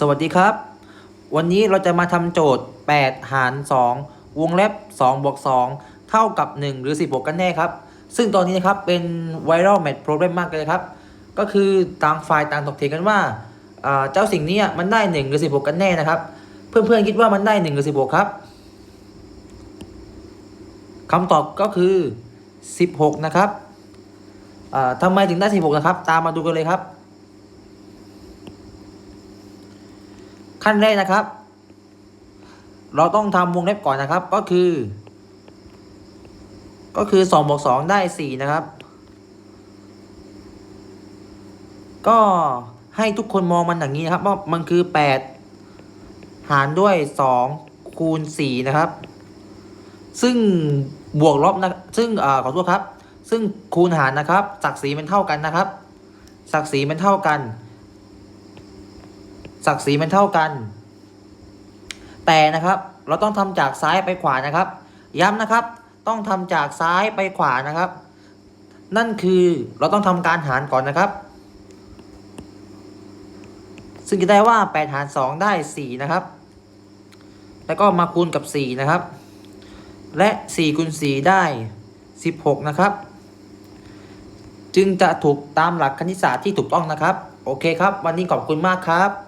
สวัสดีครับ วันนี้เราจะมาทำโจทย์ 8 หาร 2 วงเล็บ2บวก2เท่ากับ 1 หรือ16กันแน่ครับ ซึ่งตอนนี้นะครับเป็น viral match problem มากเลยครับ ก็คือต่างฝ่ายต่างตกเถียงกันว่าเจ้าสิ่งนี้มันได้ 1 หรือ16กันแน่นะครับ เพื่อนๆคิดว่ามันได้ 1 หรือ16ครับคำตอบก็คือ 16 นะครับอ่าทำไมถึงได้ 16 นะครับ ตามมาดูกันเลยครับ ขั้นแรกนะครับ เราต้องทำวงเล็บก่อนนะครับ ก็คือ ก็คือ2บวก2ได้4นะครับ ก็ให้ทุกคนมองมันอย่างนี้นะครับว่ามันคือ8หารด้วย2คูณ4นะครับ ซึ่งบวกลบนะซึ่งเอ่อขอโทษครับ ซึ่งคูณหารนะครับศักดิ์ศรีมันเท่ากันนะครับศักดิ์ศรีมันเท่ากัน ศักดิ์ศรีมันเท่ากัน แต่นะครับเราต้องทำจากซ้ายไปขวานะครับ ย้ำนะครับ ต้องทำจากซ้ายไปขวานะครับ นั่นคือเราต้องทำการหารก่อนนะครับ ซึ่งจะได้ว่า8หาร 2 ได้ 4 นะครับ แล้วก็มาคูณกับ 4 นะครับ และ4คูณ4ได้ 16 นะครับ จึงจะถูกตามหลักคณิตศาสตร์ที่ถูกต้องนะครับ โอเคครับ วันนี้ขอบคุณมากครับ